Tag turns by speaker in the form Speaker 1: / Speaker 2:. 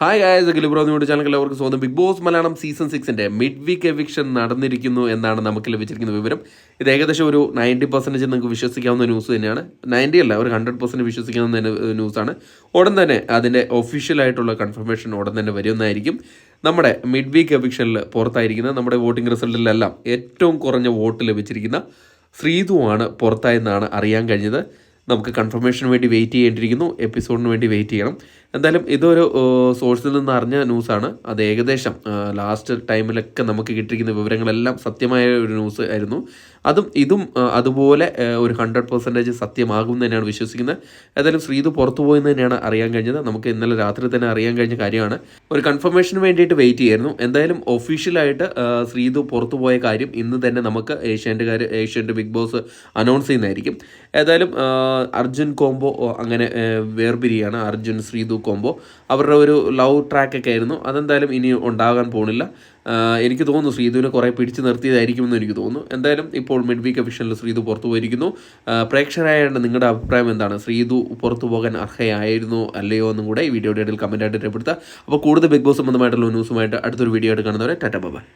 Speaker 1: Hi guys ഗിലിബ്രോ ന്യൂഡ് channel എല്ലാവർക്കും സ്വന്തം ബിഗ് ബോസ് മലയാളം സീസൺ സിക്സിന്റെ മിഡ് വീക്ക് എവിക്ഷൻ നടന്നിരിക്കുന്നു എന്നാണ് നമുക്ക് ലഭിച്ചിരിക്കുന്ന വിവരം. ഇത് ഏകദേശം ഒരു നയന്റി പെർസെന്റേജ് നിങ്ങൾക്ക് വിശ്വസിക്കാവുന്ന ന്യൂസ് തന്നെയാണ്. നയന്റി അല്ല ഒരു ഹൺഡ്രഡ് പെർസെന്റ് വിശ്വസിക്കാവുന്ന ന്യൂസ് ന്യൂസാണ് ഉടൻ തന്നെ അതിന്റെ ഒഫീഷ്യലായിട്ടുള്ള കൺഫർമേഷൻ ഉടൻ തന്നെ വരുന്നതായിരിക്കും നമ്മുടെ മിഡ് വീക്ക് എവിക്ഷനിൽ പുറത്തായിരിക്കുന്ന നമ്മുടെ വോട്ടിംഗ് റിസൾട്ടിലെല്ലാം ഏറ്റവും കുറഞ്ഞ വോട്ട് ലഭിച്ചിരിക്കുന്ന ശ്രീതുവാണ് പുറത്തായെന്നാണ് അറിയാൻ കഴിഞ്ഞത്. നമുക്ക് കൺഫർമേഷന് വേണ്ടി വെയിറ്റ് ചെയ്യേണ്ടിയിരിക്കുന്നു. എപ്പിസോഡിന് വേണ്ടി വെയിറ്റ് ചെയ്യണം. എന്തായാലും ഇതൊരു സോഴ്സിൽ നിന്ന് അറിഞ്ഞ ന്യൂസാണ്. അത് ഏകദേശം ലാസ്റ്റ് ടൈമിലൊക്കെ നമുക്ക് കിട്ടിയിരിക്കുന്ന വിവരങ്ങളെല്ലാം സത്യമായ ഒരു ന്യൂസ് ആയിരുന്നു. അതും ഇതും അതുപോലെ ഒരു ഹൺഡ്രഡ് പെർസെന്റേജ് സത്യമാകും എന്ന് തന്നെയാണ് വിശ്വസിക്കുന്നത്. ഏതായാലും ശ്രീതു പുറത്തു പോയെന്ന് തന്നെയാണ് അറിയാൻ കഴിഞ്ഞത്. നമുക്ക് ഇന്നലെ രാത്രി തന്നെ അറിയാൻ കഴിഞ്ഞ കാര്യമാണ്. ഒരു കൺഫർമേഷന് വേണ്ടിയിട്ട് വെയിറ്റ് ചെയ്യായിരുന്നു. എന്തായാലും ഒഫീഷ്യലായിട്ട് ശ്രീതു പുറത്തു പോയ കാര്യം ഇന്ന് തന്നെ നമുക്ക് ഏഷ്യാന്റുകാർ ഏഷ്യാന്റെ ബിഗ് ബോസ് അനൗൺസ് ചെയ്യുന്നതായിരിക്കും. ഏതായാലും അർജുൻ കോംബോ അങ്ങനെ വേർപിരിയാണ്. അർജുൻ ശ്രീതു കോംബോ അവരുടെ ഒരു ലവ് ട്രാക്കൊക്കെ ആയിരുന്നു. അതെന്തായാലും ഇനി ഉണ്ടാകാൻ പോകുന്നില്ല എനിക്ക് തോന്നുന്നു ശ്രീതുവിനെ കുറേ പിടിച്ചു നിർത്തിയതായിരിക്കുമെന്ന് എനിക്ക് തോന്നുന്നു. എന്തായാലും ഇപ്പോൾ മിഡ് വീക്ക് ഒഫീഷ്യലിൽ ശ്രീധു പുറത്തു പോയിരിക്കുന്നു. പ്രേക്ഷകരായതുകൊണ്ട് നിങ്ങളുടെ അഭിപ്രായം എന്താണ്? ശ്രീധു പുറത്തു പോകാൻ അർഹയായിരുന്നു അല്ലയോ എന്നും കൂടെ ഈ വീഡിയോയുടെ ഇടയിൽ കമന്റായിട്ട് രേഖപ്പെടുത്തുക. അപ്പോൾ കൂടുതൽ ബിഗ് ബോസ് സംബന്ധമായിട്ടുള്ള ന്യൂസുമായിട്ട് അടുത്തൊരു വീഡിയോ ആയിട്ട് കാണുന്നവരെ ടാറ്റ ബൈ